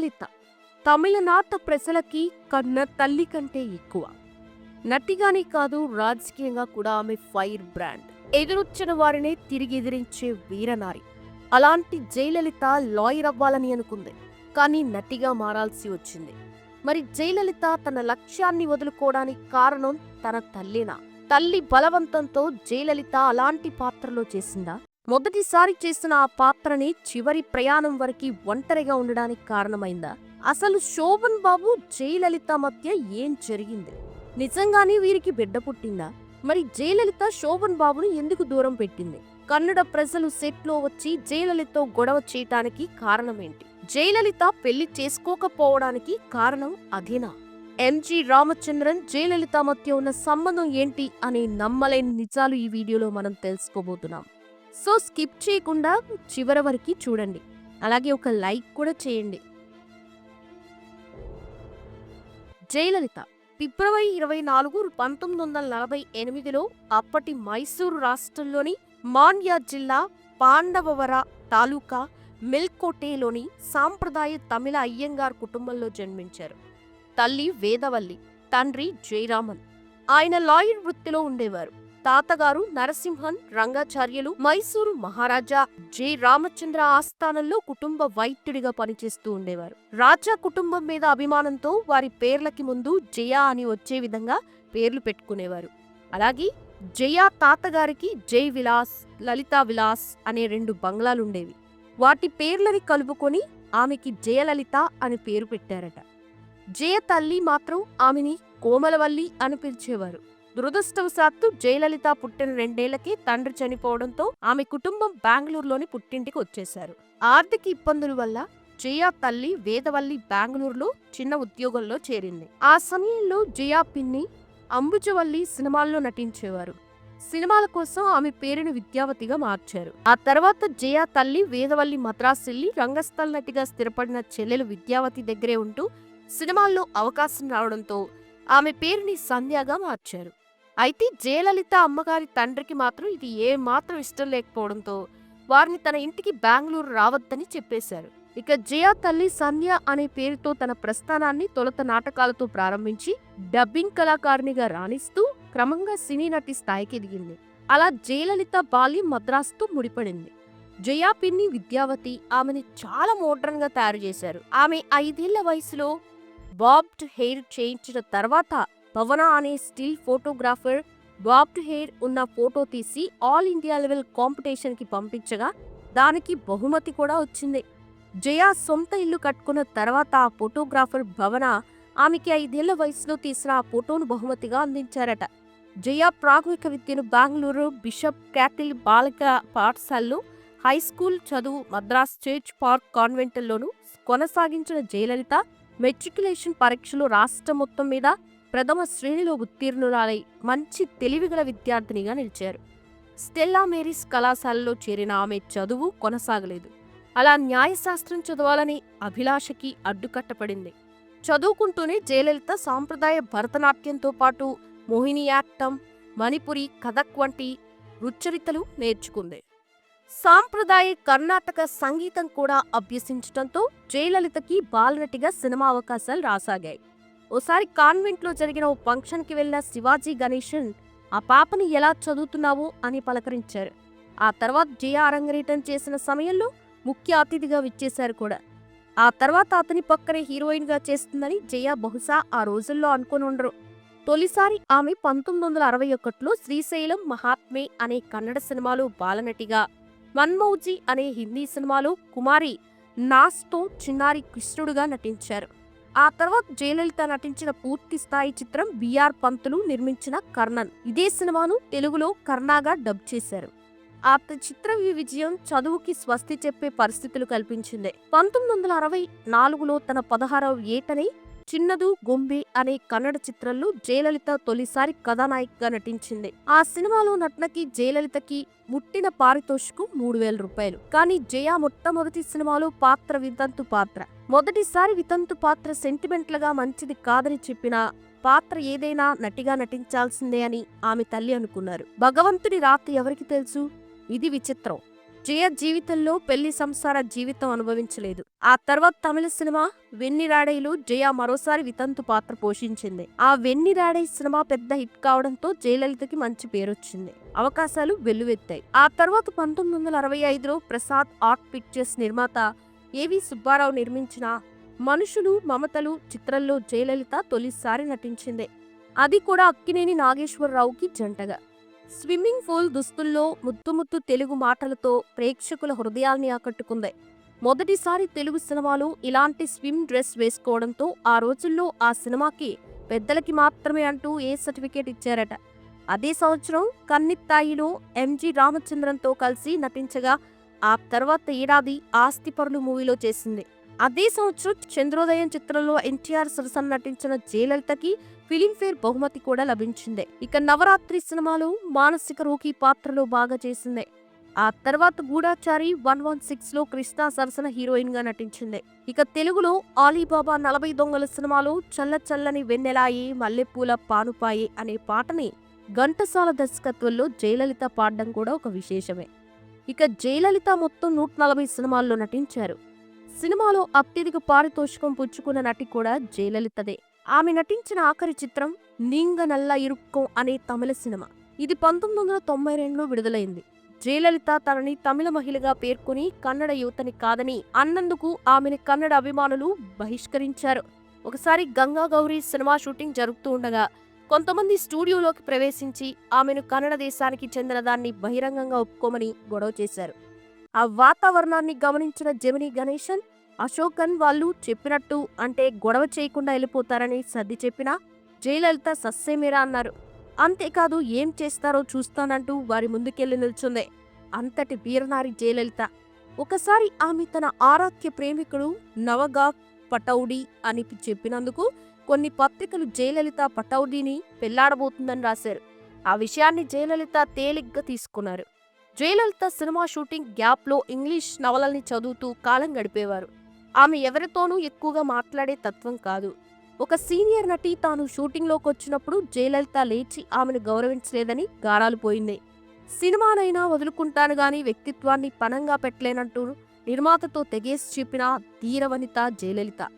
జయలలిత తమిళనాట ప్రజలకి కన్న తల్లి కంటే ఎక్కువ. నటిగానే కాదు రాజకీయంగా కూడా ఆమె ఫైర్ బ్రాండ్. ఎదురొచ్చిన వారినే తిరిగి ఎదిరించే వీరనారి. అలాంటి జయలలిత లాయర్ అవ్వాలని అనుకుంది. కానీ నటిగా మారాల్సి వచ్చింది. మరి జయలలిత తన లక్ష్యాన్ని వదులుకోవడానికి కారణం తన తల్లినా? తల్లి బలవంతంతో జయలలిత అలాంటి పాత్రలో చేసిందా? మొదటిసారి చేసిన ఆ పాత్రని చివరి ప్రయాణం వరకు ఒంటరిగా ఉండడానికి కారణమైందా? అసలు శోభన్ బాబు జయలలిత మధ్య ఏం జరిగింది? నిజంగానే వీరికి బిడ్డ పుట్టిందా? మరి జయలలిత శోభన్ బాబును ఎందుకు దూరం పెట్టింది? కన్నడ ప్రజలు సెట్లో వచ్చి జయలలితతో గొడవ చేయటానికి కారణమేంటి? జయలలిత పెళ్ళి చేసుకోకపోవడానికి కారణం అదేనా? ఎంజి రామచంద్రన్ జయలలిత మధ్య ఉన్న సంబంధం ఏంటి అనే నమ్మలేని నిజాలు ఈ వీడియోలో మనం తెలుసుకోబోతున్నాం. సో స్కిప్ చేయకుండా చివరి వరకు చూడండి. అలాగే ఒక లైక్ కూడా చేయండి. జయలలిత ఫిబ్రవరి ఇరవై నాలుగు పంతొమ్మిది వందల నలభై ఎనిమిదిలో అప్పటి మైసూరు రాష్ట్రంలోని మాన్యా జిల్లా పాండవవర తాలూకా మిల్కోటేలోని సాంప్రదాయ తమిళ అయ్యంగార్ కుటుంబంలో జన్మించారు. తల్లి వేదవల్లి తండ్రి జయరామన్. ఆయన లాయర్ వృత్తిలో ఉండేవారు. తాతగారు నరసింహన్ రంగాచార్యులు మైసూరు మహారాజా జె. రామచంద్ర ఆస్థానంలో కుటుంబ వైద్యుడిగా పనిచేస్తూ ఉండేవారు. రాజా కుటుంబం మీద అభిమానంతో వారి పేర్లకి ముందు జయ అని వచ్చే విధంగా పేర్లు పెట్టుకునేవారు. అలాగే జయ తాతగారికి జై విలాస్ లలితా విలాస్ అనే రెండు బంగ్లాలుండేవి. వాటి పేర్లని కలుపుకొని ఆమెకి జయలలిత అని పేరు పెట్టారట. జయ తల్లి మాత్రం ఆమెని కోమలవల్లి అని పిలిచేవారు. దురదృష్టవశాత్తు జయలలిత పుట్టిన రెండేళ్ళకి తండ్రి చనిపోవడంతో ఆమె కుటుంబం బెంగళూరులోని పుట్టింటికి వచ్చేశారు. ఆర్థిక ఇబ్బందుల వల్ల జయా తల్లి వేదవల్లి బెంగళూరులో చిన్న ఉద్యోగంలో చేరింది. ఆ సమయంలో జయా పిన్ని అంబుజవల్లి సినిమాల్లో నటించేవారు. సినిమాల కోసం ఆమె పేరును విద్యావతిగా మార్చారు. ఆ తర్వాత జయా తల్లి వేదవల్లి మద్రాసిల్లి రంగస్థల నటిగా స్థిరపడిన చెల్లెలు విద్యావతి దగ్గరే ఉంటూ సినిమాల్లో అవకాశం రావడంతో ఆమె పేరుని సంధ్యగా మార్చారు. అయితే జయలలిత అమ్మగారి తండ్రికి మాత్రం ఇది ఏ మాత్రం ఇష్టం లేకపోవడంతో వారిని తన ఇంటికి బెంగళూరు రావద్దని చెప్పేశారు. ఇక జయా తల్లి సంధ్య అనే పేరుతో తన ప్రస్థానాన్ని తొలత నాటకాలతో ప్రారంభించి డబ్బింగ్ కళాకారిణిగా రాణిస్తూ క్రమంగా సినీ నటి స్థాయికి ఎదిగింది. అలా జయలలిత బాల్యం మద్రాసుతో ముడిపడింది. జయా పిన్ని విద్యావతి ఆమెని చాలా మోడ్రన్గా తయారు చేశారు. ఆమె ఐదేళ్ళ వయసులో బాబ్డ్ హెయిర్ చేయించిన తర్వాత పవన అనే స్టిల్ ఫోటోగ్రాఫర్ బాబ్డ్ హెయిర్ ఉన్న ఫోటో తీసి ఆల్ ఇండియా లెవెల్ కాంపిటీషన్కి పంపించగా దానికి బహుమతి కూడా వచ్చింది. జయ సొంత ఇల్లు కట్టుకున్న తర్వాత ఆ ఫోటోగ్రాఫర్ భవన ఆమెకి ఐదేళ్ళ వయసులో తీసిన ఆ ఫోటోను బహుమతిగా అందించారట. జయ ప్రాథమిక విద్యను బెంగళూరు బిషప్ క్యాటిల్ బాలిక పాఠశాలలో హై స్కూల్ చదువు మద్రాస్ చర్చ్ పార్క్ కాన్వెంట్లోనూ కొనసాగించిన జయలలిత మెట్రికులేషన్ పరీక్షలు రాష్ట్రం మొత్తం మీద ప్రథమ శ్రేణిలో ఉత్తీర్ణురాలై మంచి తెలివిగల విద్యార్థినిగా నిలిచారు. స్టెల్లా మేరీస్ కళాశాలలో చేరిన ఆమె చదువు కొనసాగలేదు. అలా న్యాయశాస్త్రం చదవాలని అభిలాషకి అడ్డుకట్టపడింది చదువుకుంటూనే జయలలిత సాంప్రదాయ భరతనాట్యంతో పాటు మోహినియాట్టం మణిపురి కథక్ వంటి రుచరితలు నేర్చుకుంది. సాంప్రదాయ కర్ణాటక సంగీతం కూడా అభ్యసించడంతో జయలలితకి బాలనటిగా సినిమా అవకాశాలు రాసాగాయి. ఓసారి కాన్వెంట్లో జరిగిన ఓ ఫంక్షన్కి వెళ్ళిన శివాజీ గణేషన్ ఆ పాపని ఎలా చదువుతున్నావు? అని పలకరించారు. ఆ తర్వాత జయ అరంగరేటం చేసిన సమయంలో ముఖ్య అతిథిగా విచ్చేశారు కూడా. ఆ తర్వాత అతని పక్కనే హీరోయిన్గా చేస్తుందని జయ బహుశా ఆ రోజుల్లో అనుకుని ఉండరు. తొలిసారి ఆమె పంతొమ్మిది వందల అరవై ఒకటిలో శ్రీశైలం మహాత్మే అనే కన్నడ సినిమాలో బాలనటిగా మన్మౌజీ అనే హిందీ సినిమాలో కుమారి నాస్తో చిన్నారి కృష్ణుడుగా నటించారు. ఆ తర్వాత జయలలిత నటించిన పూర్తి స్థాయి చిత్రం బిఆర్ పంతులు నిర్మించిన కర్ణన్. ఇదే సినిమాను తెలుగులో కర్ణాగా డబ్ చేశారు. ఆ చిత్ర విజయం చదువుకి స్వస్తి చెప్పే పరిస్థితులు కల్పించింది. పంతొమ్మిది వందల అరవై నాలుగులో తన పదహారవ ఏటని చిన్నదు గుంబి అనే కన్నడ చిత్రంలో జయలలిత తొలిసారి కథానాయికగా నటించింది. ఆ సినిమాలో నటనకి జయలలితకి ముట్టిన పారితోషికం మూడు వేల రూపాయలు. కానీ జయ మొట్టమొదటి సినిమాలో పాత్ర వితంతు పాత్ర. మొదటిసారి వితంతు పాత్ర సెంటిమెంట్లుగా మంచిది కాదని చెప్పిన పాత్ర ఏదైనా నటిగా నటించాల్సిందే అని ఆమె తల్లి అనుకున్నారు. భగవంతుడి రాత్రి ఎవరికి తెలుసు? ఇది విచిత్రం. జయ జీవితంలో పెళ్ళి సంసార జీవితం అనుభవించలేదు. ఆ తర్వాత తమిళ సినిమా వెన్నిరాడైలో జయ మరోసారి వితంతు పాత్ర పోషించింది. ఆ వెన్నిరాడై సినిమా పెద్ద హిట్ కావడంతో జయలలితకి మంచి పేరొచ్చింది. అవకాశాలు వెల్లువెత్తాయి. ఆ తర్వాత పంతొమ్మిది వందల అరవై ఐదులో ప్రసాద్ ఆర్ట్ పిక్చర్స్ నిర్మాత ఏవి సుబ్బారావు నిర్మించిన మనుషులు మమతలు చిత్రంలో జయలలిత తొలిసారి నటించింది. అది కూడా అక్కినేని నాగేశ్వరరావుకి జంటగా. స్విమ్మింగ్ పూల్ దుస్తుల్లో ముద్దు ముద్దు తెలుగు మాటలతో ప్రేక్షకుల హృదయాల్ని ఆకట్టుకుంది. మొదటిసారి తెలుగు సినిమాలో ఇలాంటి స్విమ్ డ్రెస్ వేసుకోవడంతో ఆ రోజుల్లో ఆ సినిమాకి పెద్దలకి మాత్రమే అంటూ ఏ సర్టిఫికేట్ ఇచ్చారట. అదే సంవత్సరం కన్నిత్తాయిలో ఎంజి రామచంద్రన్తో కలిసి నటించగా ఆ తర్వాత ఏడాది ఆస్తిపరులు మూవీలో చేసింది. అదే సంవత్సరం చంద్రోదయం చిత్రంలో ఎన్టీఆర్ సరసన నటించిన జయలలితకి ఫిలింఫేర్ బహుమతి కూడా లభించింది. ఇక నవరాత్రి సినిమాలో మానసిక రోగి పాత్రలో బాగా చేసింది. ఆ తర్వాత గూఢాచారి వన్ వన్ సిక్స్లో కృష్ణా సరసన హీరోయిన్గా నటించింది. ఇక తెలుగులో ఆలీబాబా నలభై దొంగల సినిమాలో చల్ల చల్లని వెన్నెలాయి మల్లెపూల పానుపాయి అనే పాటని ఘంటసాల దర్శకత్వంలో జయలలిత పాడడం కూడా ఒక విశేషమే. ఇక జయలలిత మొత్తం నూట నలభై సినిమాల్లో నటించారు. సినిమాలో అత్యధిక పారితోషికం పుచ్చుకున్న నటి కూడా జయలలితదే. ఆమె నటించిన ఆఖరి చిత్రం నీంగ నల్ల ఇరుక్కో అనే తమిళ సినిమా. ఇది పంతొమ్మిది వందల తొంభై రెండులో విడుదలైంది. జయలలిత తనని తమిళ మహిళగా పేర్కొని కన్నడ యువతని కాదని అన్నందుకు ఆమెను కన్నడ అభిమానులు బహిష్కరించారు. ఒకసారి గంగా గౌరీ సినిమా షూటింగ్ జరుగుతూ ఉండగా కొంతమంది స్టూడియోలోకి ప్రవేశించి ఆమెను కన్నడ దేశానికి చెందిన దాన్ని బహిరంగంగా ఒప్పుకోమని గొడవ చేశారు. ఆ వాతావరణాన్ని గమనించిన జమిని గణేశన్ అశోకన్ వాళ్ళు చెప్పినట్టు అంటే గొడవ చేయకుండా వెళ్ళిపోతారని సర్ది చెప్పినా జయలలిత సస్సేమేరా అన్నారు. అంతేకాదు ఏం చేస్తారో చూస్తానంటూ వారి ముందుకెళ్ళి నిల్చుంది. అంతటి వీరనారి జయలలిత. ఒకసారి ఆమె తన ఆరాధ్య ప్రేమికుడు నవగా పటౌడి అని చెప్పినందుకు కొన్ని పత్రికలు జయలలిత పటౌడీని పెళ్ళాడబోతుందని రాశారు. ఆ విషయాన్ని జయలలిత తేలిగ్గా తీసుకున్నారు. జయలలిత సినిమా షూటింగ్ గ్యాప్లో ఇంగ్లీష్ నవలల్ని చదువుతూ కాలం గడిపేవారు. ఆమె ఎవరితోనూ ఎక్కువగా మాట్లాడే తత్వం కాదు. ఒక సీనియర్ నటి తాను షూటింగ్లోకి వచ్చినప్పుడు జయలలిత లేచి ఆమెను గౌరవించలేదని గారాలు పోయింది. సినిమానైనా వదులుకుంటాను గాని వ్యక్తిత్వాన్ని పనంగా పెట్టలేనంటూ నిర్మాతతో తెగేసి చెప్పిన ధీరవనిత జయలలిత.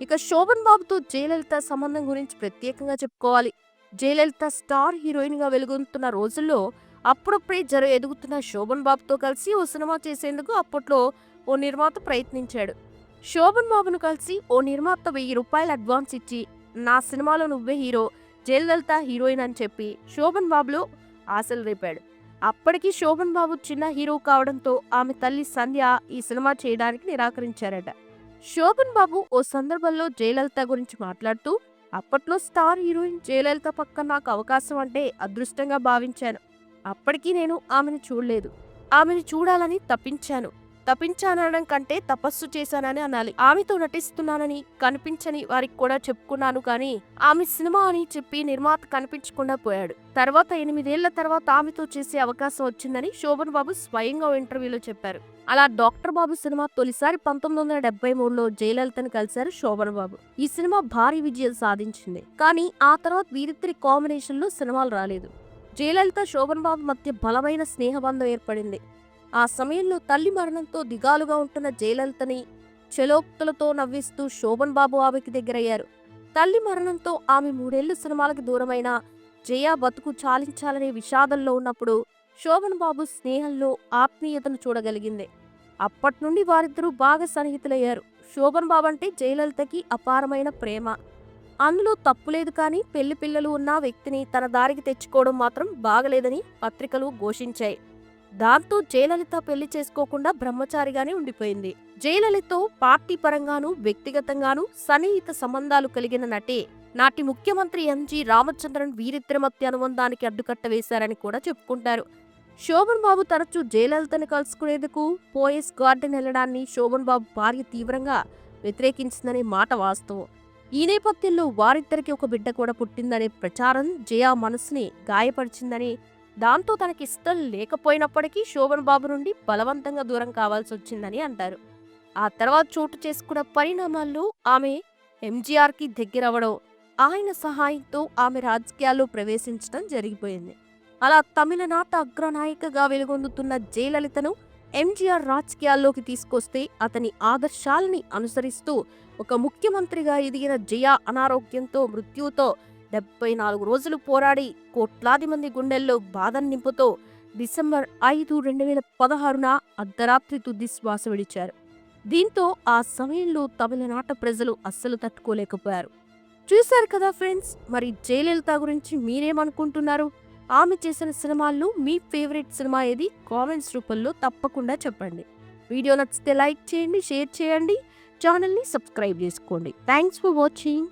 ఇక శోభన్ బాబుతో జయలలిత సంబంధం గురించి ప్రత్యేకంగా చెప్పుకోవాలి. జయలలిత స్టార్ హీరోయిన్గా వెలుగొందుతున్న రోజుల్లో అప్పుడప్పుడే జర ఎదుగుతున్న శోభన్ బాబుతో కలిసి ఓ సినిమా చేసేందుకు అప్పట్లో ఓ నిర్మాత ప్రయత్నించాడు. శోభన్ బాబును కలిసి ఓ నిర్మాత వెయ్యి రూపాయలు అడ్వాన్స్ ఇచ్చి నా సినిమాలో నువ్వే హీరో జయలలిత హీరోయిన్ అని చెప్పి శోభన్ బాబులో ఆశలు రేపాడు. అప్పటికి శోభన్ బాబు చిన్న హీరో కావడంతో ఆమె తల్లి సంధ్య ఈ సినిమా చేయడానికి నిరాకరించారట. శోభన్ బాబు ఓ సందర్భంలో జయలలిత గురించి మాట్లాడుతూ అప్పట్లో స్టార్ హీరోయిన్ జయలలిత పక్క నాకు అవకాశం అంటే అదృష్టంగా భావించాను. అప్పటికీ నేను ఆమెను చూడలేదు. ఆమెను చూడాలని తప్పించాను. తప్పించానడం కంటే తపస్సు చేశానని అనాలి. ఆమెతో నటిస్తున్నానని కనిపించని వారికి కూడా చెప్పుకున్నాను కానీ ఆమె సినిమా అని చెప్పి నిర్మాత కనిపించకుండా పోయాడు. తర్వాత ఎనిమిదేళ్ళ తర్వాత ఆమెతో చేసే అవకాశం వచ్చిందని శోభన్ బాబు స్వయంగా ఇంటర్వ్యూలో చెప్పారు. అలా డాక్టర్ బాబు సినిమా తొలిసారి పంతొమ్మిది వందల డెబ్బై మూడులో జయలలితను కలిశారు శోభన్ బాబు. ఈ సినిమా భారీ విజయం సాధించింది కానీ ఆ తర్వాత వీరిద్దరి కాంబినేషన్లో సినిమాలు రాలేదు. జయలలిత శోభన్ బాబు మధ్య బలమైన స్నేహబంధం ఏర్పడింది. ఆ సమయంలో తల్లి మరణంతో దిగాలుగా ఉంటున్న జయలలితని చెలోక్తులతో నవ్విస్తూ శోభన్ బాబు ఆమెకి దగ్గరయ్యారు. తల్లి మరణంతో ఆమె మూడేళ్ళ సినిమాలకు దూరమైన జయ బతుకు చాలించాలనే విషాదంలో ఉన్నప్పుడు శోభన్ బాబు స్నేహంలో ఆత్మీయతను చూడగలిగింది. అప్పటి నుండి వారిద్దరూ బాగా సన్నిహితులయ్యారు. శోభన్ బాబు అంటే జయలలితకి అపారమైన ప్రేమ. అందులో తప్పులేదు కానీ పెళ్ళి పిల్లలు ఉన్న వ్యక్తిని తన దారికి తెచ్చుకోవడం మాత్రం బాగలేదని పత్రికలు ఘోషించాయి. దాంతో జయలలిత పెళ్ళి చేసుకోకుండా బ్రహ్మచారిగానే ఉండిపోయింది. జయలలితతో పార్టీ పరంగానూ వ్యక్తిగతంగానూ సన్నిహిత సంబంధాలు కలిగిన నటే నాటి ముఖ్యమంత్రి ఎంజి రామచంద్రన్ వీరిద్దరి మధ్య అనుబంధానికి అడ్డుకట్ట వేశారని కూడా చెప్పుకుంటారు. శోభన్ బాబు తరచూ జయలలితను కలుసుకునేందుకు పోయస్ గార్డెన్ వెళ్ళడాన్ని శోభన్ బాబు భార్య తీవ్రంగా వ్యతిరేకించిందనే మాట వాస్తవం. ఈ నేపథ్యంలో వారిద్దరికి ఒక బిడ్డ కూడా పుట్టిందనే ప్రచారం జయా మనసుని గాయపరిచిందని దాంతో తనకి ఇష్టం లేకపోయినప్పటికీ శోభన్ బాబు నుండి బలవంతంగా దూరం కావాల్సి వచ్చిందని అంటారు. ఆ తర్వాత చోటు చేసుకున్న పరిణామాల్లో ఆమె ఎంజీఆర్కి దగ్గరవ్వడం ఆయన సహాయంతో ఆమె రాజకీయాల్లో ప్రవేశించడం జరిగిపోయింది. అలా తమిళనాట అగ్రనాయికగా వెలుగొందుతున్న జయలలితను ఎంజీఆర్ రాజకీయాల్లోకి తీసుకొస్తే అతని ఆదర్శాలని అనుసరిస్తూ ఒక ముఖ్యమంత్రిగా ఎదిగిన జయ అనారోగ్యంతో మృత్యుతో డెబ్బై నాలుగు రోజులు పోరాడి కోట్లాది మంది గుండెల్లో బాధను నింపుతో డిసెంబర్ ఐదు రెండు వేల పదహారున అర్ధరాత్రి తుది శ్వాస విడిచారు. దీంతో ఆ సమయంలో తమిళనాట ప్రజలు అస్సలు తట్టుకోలేకపోయారు. చూశారు కదా ఫ్రెండ్స్ మరి జయలలిత గురించి మీరేమనుకుంటున్నారు? ఆమె చేసిన సినిమాల్లో మీ ఫేవరెట్ సినిమా ఏది? కామెంట్స్ రూపంలో తప్పకుండా చెప్పండి. వీడియో నచ్చితే లైక్ చేయండి షేర్ చేయండి ఛానల్ని సబ్స్క్రైబ్ చేసుకోండి. Thanks for watching.